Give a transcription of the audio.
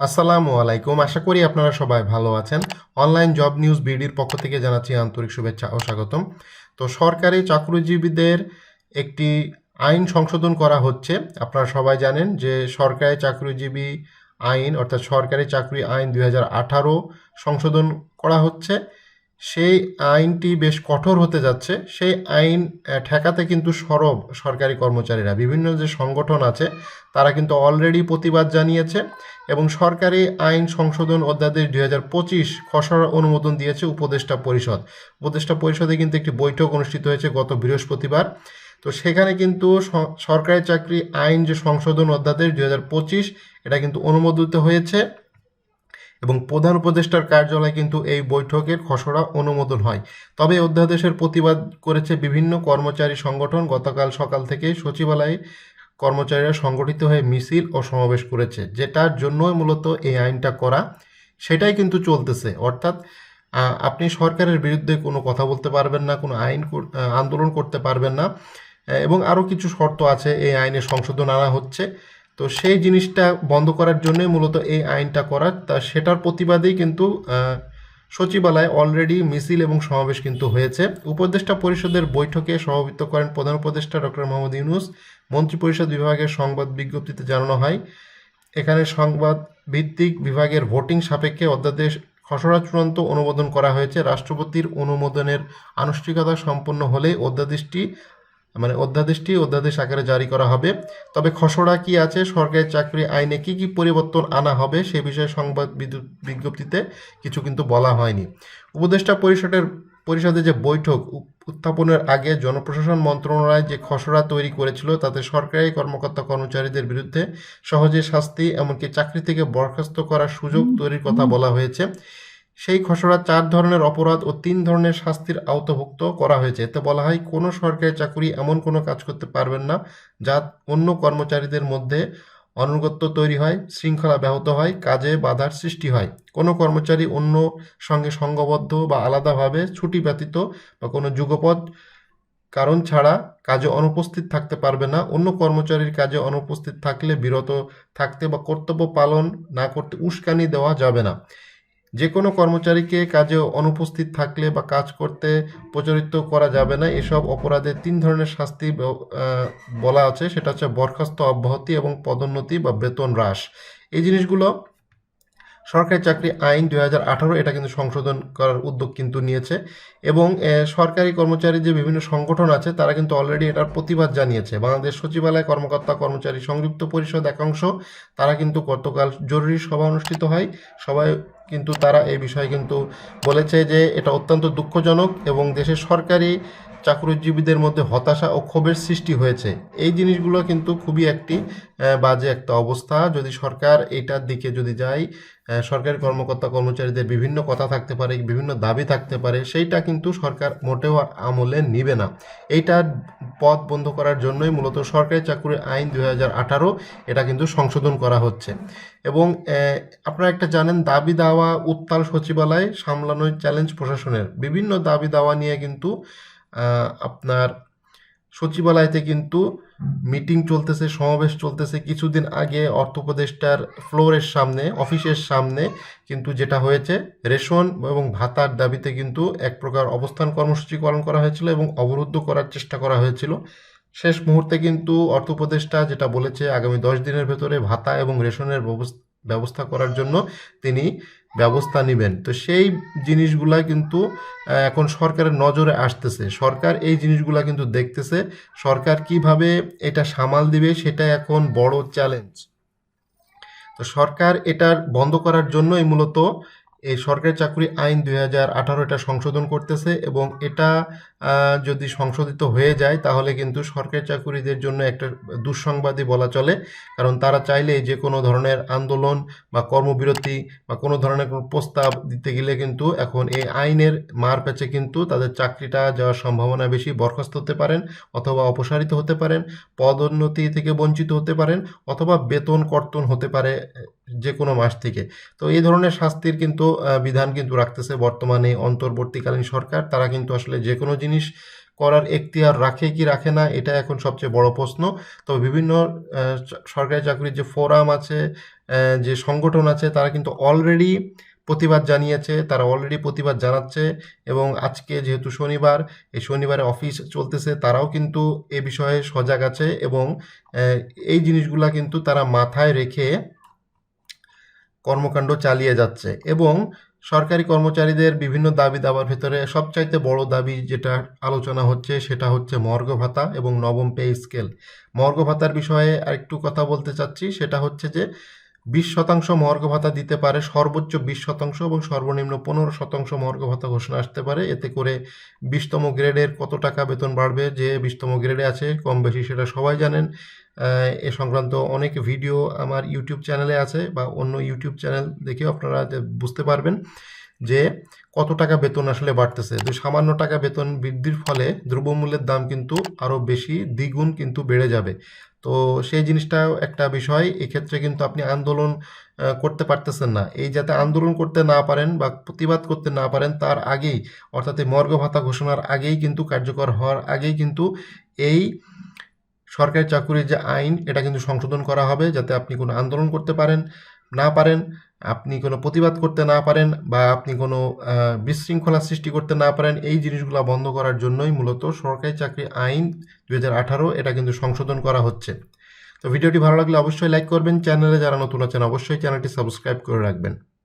আসসালামু আলাইকুম। আশা করি আপনারা সবাই ভালো আছেন। অনলাইন জব নিউজ বিডির পক্ষ থেকে জানাচ্ছি আন্তরিক শুভেচ্ছা ও স্বাগতম। তো সরকারি চাকরিজীবীদের একটি আইন সংশোধন করা হচ্ছে। আপনারা সবাই জানেন যে সরকারি চাকরিজীবী আইন অর্থাৎ সরকারি চাকরি আইন দু হাজার আঠারো সংশোধন করা হচ্ছে। সেই আইনটি বেশ কঠোর হতে যাচ্ছে। সেই আইন ঠেকাতে কিন্তু সরব সরকারি কর্মচারীরা, বিভিন্ন যে সংগঠন আছে, তারা কিন্তু অলরেডি প্রতিবাদ জানিয়েছে এবং সরকারি আইন সংশোধন অধ্যাদেশ দুই হাজার পঁচিশ খসড়া অনুমোদন দিয়েছে উপদেষ্টা পরিষদ। উপদেষ্টা পরিষদে কিন্তু একটি বৈঠক অনুষ্ঠিত হয়েছে গত বৃহস্পতিবার। তো সেখানে কিন্তু সরকারি চাকরি আইন যে সংশোধন অধ্যাদেশ দুই হাজার পঁচিশ, এটা কিন্তু অনুমোদিত হয়েছে। এবং প্রধান উপদেষ্টার কার্যালয় কিন্তু এই বৈঠকের খসড়া অনুমোদন হয়। তবে অধ্যাদেশের প্রতিবাদ করেছে বিভিন্ন কর্মচারী সংগঠন গতকাল সকাল থেকে সচিবালয়ে কর্মচারীরা সংগঠিত হয়ে মিছিল ও সমাবেশ করেছে, যেটার জন্যই মূলত এই আইনটা করা। সেটাই কিন্তু চলতেছে। অর্থাৎ আপনি সরকারের বিরুদ্ধে কোনো কথা বলতে পারবেন না, কোনো আইন আন্দোলন করতে পারবেন না। এবং আরও কিছু শর্ত আছে এই আইনে সংশোধন আনা হচ্ছে। তো সেই জিনিসটা বন্ধ করার জন্যই মূলত এই আইনটা করা। তা সেটার প্রতিবাদেই কিন্তু সচিবালয়ে অলরেডি মিছিল এবং সমাবেশ কিন্তু হয়েছে। উপদেষ্টা পরিষদের বৈঠকে সভাপতিত্ব করেন প্রধান উপদেষ্টা ডক্টর মোহাম্মদ ইউনুস। মন্ত্রিপরিষদ বিভাগের সংবাদ বিজ্ঞপ্তিতে জানানো হয়, এখানে সংবাদ ভিত্তিক বিভাগের ভোটিং সাপেক্ষে অধ্যাদেশ খসড়া চূড়ান্ত অনুমোদন করা হয়েছে। রাষ্ট্রপতির অনুমোদনের আনুষ্ঠানিকতা সম্পন্ন হলে অধ্যাদেশটি মানে অধ্যাদেশটি অধ্যাদেশ আকারে জারি করা হবে। তবে খসড়া কি আছে? সরকারি চাকরি আইনে কি কি পরিবর্তন আনা হবে? সে বিষয়ে সংবাদ বিজ্ঞপ্তিতে কিছু কিন্তু বলা হয়নি। উপদেষ্টা পরিষদের পরিষদে যে বৈঠক উত্থাপনের আগে জনপ্রশাসন মন্ত্রণালয় যে খসড়া তৈরি করেছিল তাতে সরকারি কর্মকর্তা কর্মচারীদের বিরুদ্ধে সহজে শাস্তি এমনকি চাকরি থেকে বরখাস্ত করার সুযোগ তৈরির কথা বলা হয়েছে। সেই খসড়া চার ধরনের অপরাধ ও তিন ধরনের শাস্তির আওতাভুক্ত করা হয়েছে। এতে বলা হয়, কোনো সরকারি চাকুরি এমন কোনো কাজ করতে পারবেন না, যা অন্য কর্মচারীদের মধ্যে অনুগত্য তৈরি হয়, শৃঙ্খলা ব্যাহত হয়, কাজে বাধার সৃষ্টি হয়। কোনো কর্মচারী অন্য সঙ্গে সংঘবদ্ধ বা আলাদাভাবে ছুটি ব্যতীত বা কোনো যুগপৎ কারণ ছাড়া কাজে অনুপস্থিত থাকতে পারবে না। অন্য কর্মচারীর কাজে অনুপস্থিত থাকলে বিরত থাকতে বা কর্তব্য পালন না করতে উস্কানি দেওয়া যাবে না। যে কোনো কর্মচারীকে কাজে অনুপস্থিত থাকলে বা কাজ করতে প্রচারিত করা যাবে না। এসব অপরাধে তিন ধরনের শাস্তি বলা আছে। সেটা হচ্ছে বরখাস্ত অব্যাহতি এবং পদোন্নতি বা বেতন হ্রাস। এই জিনিসগুলো সরকারি চাকরি আইন দুই হাজার আঠারো, এটা কিন্তু সংশোধন করার উদ্যোগ কিন্তু নিয়েছে। এবং সরকারি কর্মচারী যে বিভিন্ন সংগঠন আছে, তারা কিন্তু অলরেডি এটার প্রতিবাদ জানিয়েছে। বাংলাদেশ সচিবালয় কর্মকর্তা কর্মচারী সংযুক্ত পরিষদ একাংশ, তারা কিন্তু গতকাল জরুরি সভা অনুষ্ঠিত হয়। সবাই কিন্তু তারা এই বিষয়ে কিন্তু বলেছে যে এটা অত্যন্ত দুঃখজনক এবং দেশের সরকারি চাকরিজীবীদের মধ্যে হতাশা ও ক্ষোভের সৃষ্টি হয়েছে। এই জিনিসগুলো কিন্তু খুবই একটি বাজে একটা অবস্থা। যদি সরকার এটার দিকে যদি যায় সরকারি কর্মকর্তা কর্মচারীদের বিভিন্ন কথা থাকতে পারে, বিভিন্ন দাবি থাকতে পারে, সেইটা কিন্তু সরকার মোটেও আমলে নিবে না। এইটার পথ বন্ধ করার জন্যই মূলত সরকারি চাকরির আইন দুই হাজার আঠারো এটা কিন্তু সংশোধন করা হচ্ছে। এবং আপনারা একটা জানেন, দাবি দাওয়া উত্তাল সচিবালয় সামলানোর চ্যালেঞ্জ প্রশাসনের। বিভিন্ন দাবি দাওয়া নিয়ে কিন্তু আপনার সচিবালয়তে কিন্তু মিটিং চলতেছে, সমাবেশ চলতেছে। কিছুদিন আগে অর্থ উপদেষ্টার ফ্লোরের সামনে, অফিসের সামনে কিন্তু যেটা হয়েছে, রেশন এবং ভাতার দাবিতে কিন্তু এক প্রকার অবস্থান কর্মসূচি পালন করা হয়েছিল এবং অবরুদ্ধ করার চেষ্টা করা হয়েছিল। শেষ মুহূর্তে কিন্তু অর্থ যেটা বলেছে, আগামী দশ দিনের ভেতরে ভাতা এবং রেশনের ব্যবস- ব্যবস্থা করার জন্য তিনি ব্যবস্থা নেবেন। তো সেই জিনিসগুলা কিন্তু এখন সরকারের নজরে আসতেছে। সরকার এই জিনিসগুলা কিন্তু দেখতেছে। সরকার কীভাবে এটা সামাল দিবে সেটা এখন বড় চ্যালেঞ্জ তো সরকার এটার বন্ধ করার জন্যই মূলত এই সরকারি চাকরি আইন দুই হাজার আঠারো এটা সংশোধন করতেছে এবং এটা যদি সংশোধিত হয়ে যায় তাহলে কিন্তু সরকারি চাকুরিদের জন্য একটা দুঃসংবাদই বলা চলে। কারণ তারা চাইলে যে কোনো ধরনের আন্দোলন বা কর্মবিরতি বা কোনো ধরনের কোনো প্রস্তাব দিতে গেলে কিন্তু এখন এই আইনের মার প্যাচে কিন্তু তাদের চাকরিটা যাওয়ার সম্ভাবনা বেশি, বরখাস্ত হতে পারেন অথবা অপসারিত হতে পারেন, পদোন্নতি থেকে বঞ্চিত হতে পারেন অথবা বেতন কর্তন হতে পারে যে কোনো মাস থেকে। তো এই ধরনের শাস্তির কিন্তু বিধান কিন্তু রাখতেছে বর্তমানে অন্তর্বর্তীকালীন সরকার। তারা কিন্তু আসলে যে কোনো জিনিস করার এখতিয়ার রাখে কি রাখে না, এটা এখন সবচেয়ে বড় প্রশ্ন। তবে বিভিন্ন সরকারি চাকরির যে ফোরাম আছে যে সংগঠন আছে, তারা কিন্তু অলরেডি প্রতিবাদ জানিয়েছে, তারা অলরেডি প্রতিবাদ জানাচ্ছে এবং আজকে যেহেতু শনিবার, এই শনিবারে অফিস চলতেছে, তারাও কিন্তু এ বিষয়ে সজাগ আছে এবং এই জিনিসগুলা কিন্তু তারা মাথায় রেখে কর্মকাণ্ড চালিয়ে যাচ্ছে এবং সরকারি কর্মচারীদের বিভিন্ন দাবি দাবার ভেতরে সবচাইতে বড় দাবি যেটা আলোচনা হচ্ছে সেটা হচ্ছে মর্গ ভাতা এবং নবম পে স্কেল। মর্গ ভাতার বিষয়ে আরেকটু কথা বলতে চাচ্ছি, সেটা হচ্ছে যে বিশ শতাংশ মর্গ ভাতা দিতে পারে, সর্বোচ্চ বিশ শতাংশ এবং সর্বনিম্ন পনেরো শতাংশ মর্গ ভাতা ঘোষণা আসতে পারে। এতে করে বিশতম গ্রেডের কত টাকা বেতন বাড়বে, যে বিশতম গ্রেডে আছে, কম বেশি সেটা সবাই জানেন। এ সংক্রান্ত অনেক ভিডিও আমার ইউটিউব চ্যানেলে আছে বা অন্য ইউটিউব চ্যানেল দেখেও আপনারা বুঝতে পারবেন। যে কত টাকা বেতন আসলে বাড়তেছে? তো সামান্য টাকা বেতন বৃদ্ধির ফলে দ্রব্যমূল্যের দাম কিন্তু আরও বেশি দ্বিগুণ কিন্তু বেড়ে যাবে। তো সেই জিনিসটাও একটা বিষয়। এক্ষেত্রে কিন্তু আপনি আন্দোলন করতে পারতেছেন না। এই যাতে আন্দোলন করতে না পারেন বা প্রতিবাদ করতে না পারেন, তার আগেই, অর্থাৎ এই মর্গ ভাতা ঘোষণার আগেই কিন্তু কার্যকর হওয়ার আগেই কিন্তু এই সরকারি চাকুরির যে আইন, এটা কিন্তু সংশোধন করা হবে যাতে আপনি কোনো আন্দোলন করতে পারেন। না পারেন, আপনি কোনো প্রতিবাদ করতে না পারেন বা আপনি কোনো বিশৃঙ্খলা সৃষ্টি করতে না পারেন, এই জিনিসগুলো বন্ধ করার জন্যই মূলত সরকারি চাকরি আইন দু হাজার আঠারো এটা কিন্তু সংশোধন করা হচ্ছে। তো ভিডিওটি ভালো লাগলে অবশ্যই লাইক করবেন, চ্যানেলে যারা নতুন আছেন অবশ্যই চ্যানেলটি সাবস্ক্রাইব করে রাখবেন।